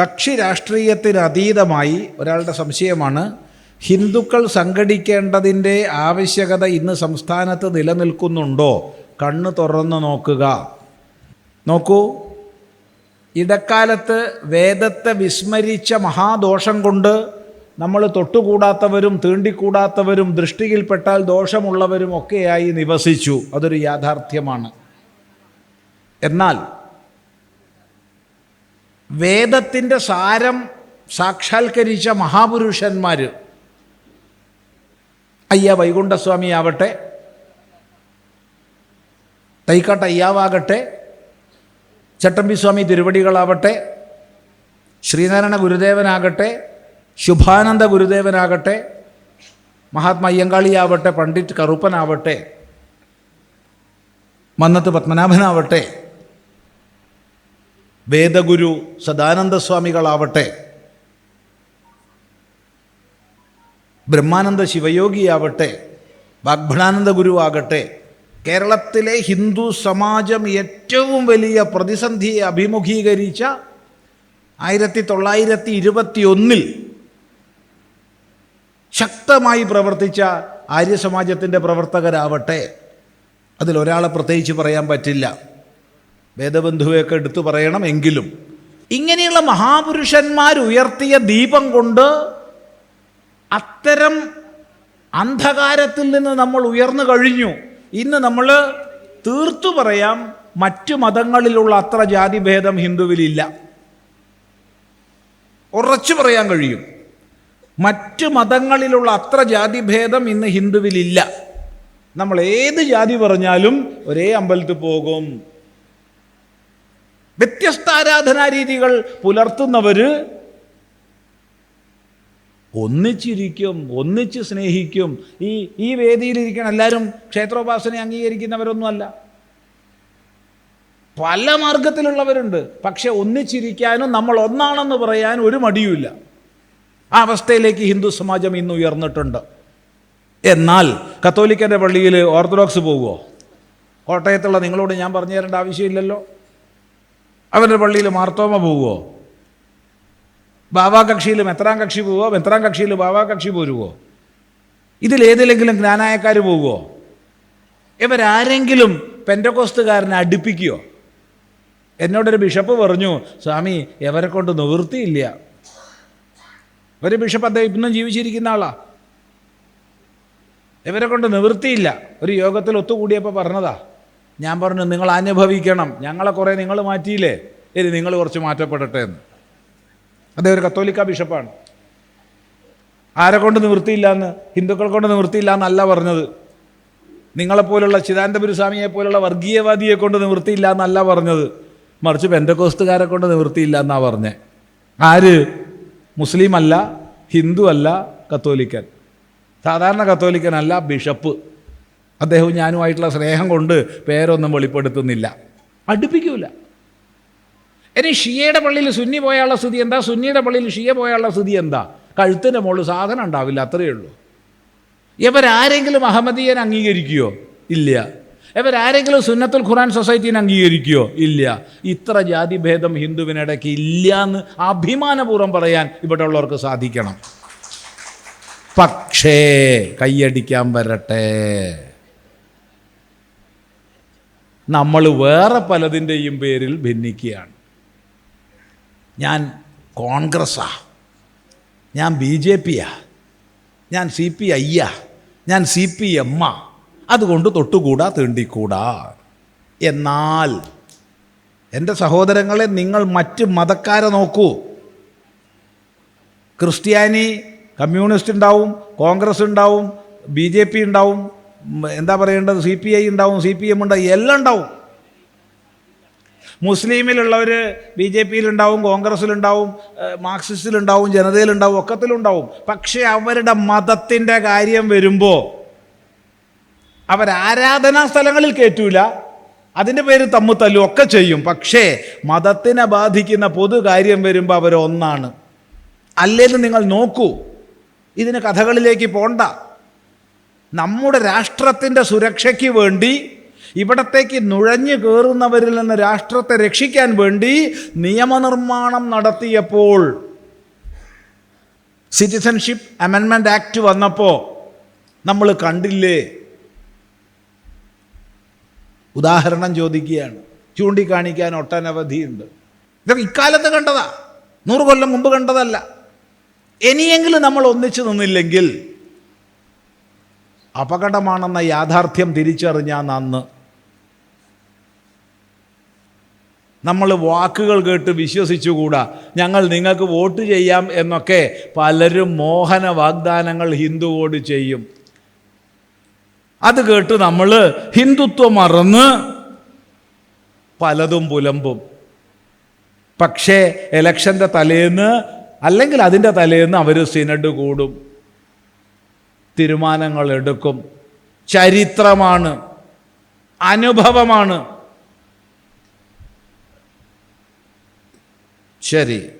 കക്ഷി രാഷ്ട്രീയത്തിന് അതീതമായി ഒരാളുടെ സംശയമാണ് ഹിന്ദുക്കൾ സംഘടിക്കേണ്ടതിന്റെ ആവശ്യകത ഇന്ന് സംസ്ഥാനത്ത് നിലനിൽക്കുന്നുണ്ടോ? കണ്ണ് തുറന്ന് നോക്കുക. നോക്കൂ ഇടക്കാലത്ത് വേദത്തെ വിസ്മരിച്ച മഹാദോഷം കൊണ്ട് നമ്മൾ തൊട്ടുകൂടാത്തവരും തീണ്ടിക്കൂടാത്തവരും ദൃഷ്ടിയിൽപ്പെട്ടാൽ ദോഷമുള്ളവരും ഒക്കെയായി നിവസിച്ചു. അതൊരു യാഥാർത്ഥ്യമാണ്. എന്നാൽ വേദത്തിന്റെ സാരം സാക്ഷാത്കരിച്ച മഹാപുരുഷന്മാർ അയ്യ വൈകുണ്ഠസ്വാമി ആവട്ടെ തൈക്കാട്ട് അയ്യാവാകട്ടെ ചട്ടമ്പി സ്വാമി തിരുവടികളാവട്ടെ ശ്രീനാരായണ ഗുരുദേവനാകട്ടെ ശുഭാനന്ദ ഗുരുദേവനാകട്ടെ മഹാത്മാ അയ്യങ്കാളിയാവട്ടെ പണ്ഡിറ്റ് കറുപ്പനാവട്ടെ മന്നത്ത് പത്മനാഭനാവട്ടെ വേദഗുരു സദാനന്ദ സ്വാമികളാവട്ടെ ബ്രഹ്മാനന്ദ ശിവയോഗിയാവട്ടെ വാഗ്ഭടാനന്ദ ഗുരുവാകട്ടെ കേരളത്തിലെ ഹിന്ദു സമാജം ഏറ്റവും വലിയ പ്രതിസന്ധിയെ അഭിമുഖീകരിച്ച ആയിരത്തി തൊള്ളായിരത്തി ഇരുപത്തി ഒന്നിൽ ശക്തമായി പ്രവർത്തിച്ച ആര്യസമാജത്തിന്റെ പ്രവർത്തകരാവട്ടെ അതിലൊരാളെ പ്രത്യേകിച്ച് പറയാൻ പറ്റില്ല. വേദബന്ധുവെയൊക്കെ എടുത്തു പറയണം എങ്കിലും ഇങ്ങനെയുള്ള മഹാപുരുഷന്മാർ ഉയർത്തിയ ദീപം കൊണ്ട് അത്തരം അന്ധകാരത്തിൽ നിന്ന് നമ്മൾ ഉയർന്നു കഴിഞ്ഞു. ഇന്ന് നമ്മൾ തീർത്തു പറയാം മറ്റു മതങ്ങളിലുള്ള അത്ര ജാതിഭേദം ഹിന്ദുവിലില്ല. ഉറച്ചു പറയാൻ കഴിയും. മറ്റു മതങ്ങളിലുള്ള അത്ര ജാതിഭേദം ഇന്ന് ഹിന്ദുവിലില്ല. നമ്മൾ ഏത് ജാതി പറഞ്ഞാലും ഒരേ അമ്പലത്തിൽ പോകും. വ്യത്യസ്ത ആരാധനാ രീതികൾ പുലർത്തുന്നവർ ഒന്നിച്ചിരിക്കും ഒന്നിച്ച് സ്നേഹിക്കും. ഈ ഈ വേദിയിലിരിക്കണം എല്ലാവരും ക്ഷേത്രോപാസന അംഗീകരിക്കുന്നവരൊന്നുമല്ല. പല മാർഗത്തിലുള്ളവരുണ്ട്. പക്ഷെ ഒന്നിച്ചിരിക്കാനും നമ്മൾ ഒന്നാണെന്ന് പറയാൻ ഒരു മടിയുമില്ല. ആ അവസ്ഥയിലേക്ക് ഹിന്ദു സമാജം ഇന്ന് ഉയർന്നിട്ടുണ്ട്. എന്നാൽ കത്തോലിക്കന്റെ പള്ളിയിൽ ഓർത്തഡോക്സ് പോകുമോ കോട്ടയത്തുള്ള നിങ്ങളോട് ഞാൻ പറഞ്ഞു തരേണ്ട ആവശ്യമില്ലല്ലോ. അവരുടെ പള്ളിയിൽ മാർത്തോമ പോവുമോ ബാബാ കക്ഷിയിൽ മെത്രാം കക്ഷി പോവോ മെത്രാം കക്ഷിയിൽ ബാബാ കക്ഷി പോരുവോ? ഇതിലേതിലെങ്കിലും ജ്ഞാനായക്കാർ പോവുമോ ഇവരാരെങ്കിലും പെന്റക്കോസ്തുകാരനെ അടുപ്പിക്കുകയോ എന്നോടൊരു ബിഷപ്പ് പറഞ്ഞു സ്വാമി എവരെ കൊണ്ട് നിവൃത്തിയില്ല. ഒരു ബിഷപ്പ് അദ്ദേഹം ഇന്നും ജീവിച്ചിരിക്കുന്ന ആളാ. ഇവരെ കൊണ്ട് നിവൃത്തിയില്ല. ഒരു യോഗത്തിൽ ഒത്തുകൂടിയപ്പോൾ പറഞ്ഞതാ. ഞാൻ പറഞ്ഞു നിങ്ങൾ അനുഭവിക്കണം. ഞങ്ങളെ കുറേ നിങ്ങൾ മാറ്റിയില്ലേ? ഇനി നിങ്ങൾ കുറച്ച് മാറ്റപ്പെടട്ടെ എന്ന്. അദ്ദേഹം ഒരു കത്തോലിക്ക ബിഷപ്പാണ്. ആരെ കൊണ്ട് നിവൃത്തിയില്ല എന്ന്? ഹിന്ദുക്കൾ കൊണ്ട് നിവൃത്തിയില്ല എന്നല്ല പറഞ്ഞത്. നിങ്ങളെപ്പോലുള്ള ചിദാനന്ദപുരി സ്വാമിയെ പോലുള്ള വർഗീയവാദിയെ കൊണ്ട് നിവൃത്തിയില്ല എന്നല്ല പറഞ്ഞത്. മറിച്ച് പെൻഡക്കോസ്തുകാരെ കൊണ്ട് നിവൃത്തിയില്ല എന്നാ പറഞ്ഞേ. ആര്? മുസ്ലിം അല്ല ഹിന്ദു അല്ല കത്തോലിക്കൻ. സാധാരണ കത്തോലിക്കനല്ല ബിഷപ്പ്. അദ്ദേഹവും ഞാനുമായിട്ടുള്ള സ്നേഹം കൊണ്ട് പേരൊന്നും വെളിപ്പെടുത്തുന്നില്ല. അടുപ്പിക്കൂല. ഇനി ഷിയയുടെ പള്ളിയിൽ സുന്നി പോയാലുള്ള സ്ഥിതി എന്താ? സുന്നിയുടെ പള്ളിയിൽ ഷിയ പോയാലുള്ള സ്ഥിതി എന്താ? കഴുത്തിന്റെ മുകളിൽ സാധനം ഉണ്ടാവില്ല അത്രയേ ഉള്ളൂ. ഇവരാരെങ്കിലും അഹമ്മദീയനെ അംഗീകരിക്കുകയോ ഇല്ല. ഇവരാരെങ്കിലും സുന്നത്തുൽ ഖുറാൻ സൊസൈറ്റീനെ അംഗീകരിക്കുകയോ ഇല്ല. ഇത്ര ജാതിഭേദം ഹിന്ദുവിനിടയ്ക്ക് ഇല്ല എന്ന് അഭിമാനപൂർവം പറയാൻ ഇവിടെ ഉള്ളവർക്ക് സാധിക്കണം. പക്ഷേ കൈയടിക്കാൻ വരട്ടെ. നമ്മൾ വേറെ പലതിന്റെയും പേരിൽ ഭിന്നിക്കുകയാണ്. ഞാൻ കോൺഗ്രസ്സാ. ഞാൻ ബി ജെ പിയാ. ഞാൻ സി പി ഐയാ. ഞാൻ സി പി എമ്മാ. അതുകൊണ്ട് തൊട്ടുകൂടാ തീണ്ടിക്കൂടാ. എന്നാൽ എന്റെ സഹോദരങ്ങളെ നിങ്ങൾ മറ്റ് മതക്കാരെ നോക്കൂ. ക്രിസ്ത്യാനി കമ്മ്യൂണിസ്റ്റ് ഉണ്ടാവും കോൺഗ്രസ് ഉണ്ടാവും ബി ജെ പി ഉണ്ടാവും. എന്താ പറയേണ്ടത്? സി പി ഐ ഉണ്ടാവും സി പി എം ഉണ്ടാവും എല്ലാം ഉണ്ടാവും. മുസ്ലിമിലുള്ളവർ ബി ജെ പിയിലുണ്ടാവും കോൺഗ്രസ്സിലുണ്ടാവും മാർക്സിസ്റ്റിലുണ്ടാവും ജനതയിലുണ്ടാവും ഒക്കത്തിലുണ്ടാവും. പക്ഷേ അവരുടെ മതത്തിന്റെ കാര്യം വരുമ്പോൾ ആരാധനാ സ്ഥലങ്ങളിൽ കയറ്റൂല അതിന്റെ പേര് തമ്മു തല്ലും ഒക്കെ ചെയ്യും. പക്ഷേ മതത്തിനെ ബാധിക്കുന്ന പൊതു കാര്യം വരുമ്പോൾ അവർ ഒന്നാണ് അല്ലെന്ന് നിങ്ങൾ നോക്കൂ ഇതിന് കഥകളിലേക്ക് പോണ്ട. നമ്മുടെ രാഷ്ട്രത്തിന്റെ സുരക്ഷയ്ക്ക് വേണ്ടി ഇവിടത്തേക്ക് നുഴഞ്ഞു കയറുന്നവരിൽ നിന്ന് രാഷ്ട്രത്തെ രക്ഷിക്കാൻ വേണ്ടി നിയമനിർമ്മാണം നടത്തിയപ്പോൾ സിറ്റിസൺഷിപ്പ് അമെൻമെന്റ് ആക്ട് വന്നപ്പോൾ നമ്മൾ കണ്ടില്ലേ? ഉദാഹരണം ചോദിക്കുകയാണ്. ചൂണ്ടിക്കാണിക്കാൻ ഒട്ടനവധിയുണ്ട്. ഇതൊക്കെ ഇക്കാലത്ത് കണ്ടതാ. നൂറ് കൊല്ലം മുമ്പ് കണ്ടതല്ല. ഇനിയെങ്കിലും നമ്മൾ ഒന്നിച്ചു നിന്നില്ലെങ്കിൽ അപകടമാണെന്ന യാഥാർത്ഥ്യം തിരിച്ചറിഞ്ഞ നന്ന്. നമ്മൾ വാക്കുകൾ കേട്ട് വിശ്വസിച്ചുകൂടാ. ഞങ്ങൾ നിങ്ങൾക്ക് വോട്ട് ചെയ്യാം എന്നൊക്കെ പലരും മോഹന വാഗ്ദാനങ്ങൾ ഹിന്ദുവോട് ചെയ്യും. അത് കേട്ട് നമ്മൾ ഹിന്ദുത്വം മറന്ന് പലതും പുലമ്പും. പക്ഷേ എലക്ഷന്റെ തലേന്ന് അല്ലെങ്കിൽ അതിന്റെ തലേന്ന് അവർ സിനഡ് കൂടും. തീരുമാനങ്ങൾ എടുക്കും. ചരിത്രമാണ് അനുഭവമാണ്. ശരി.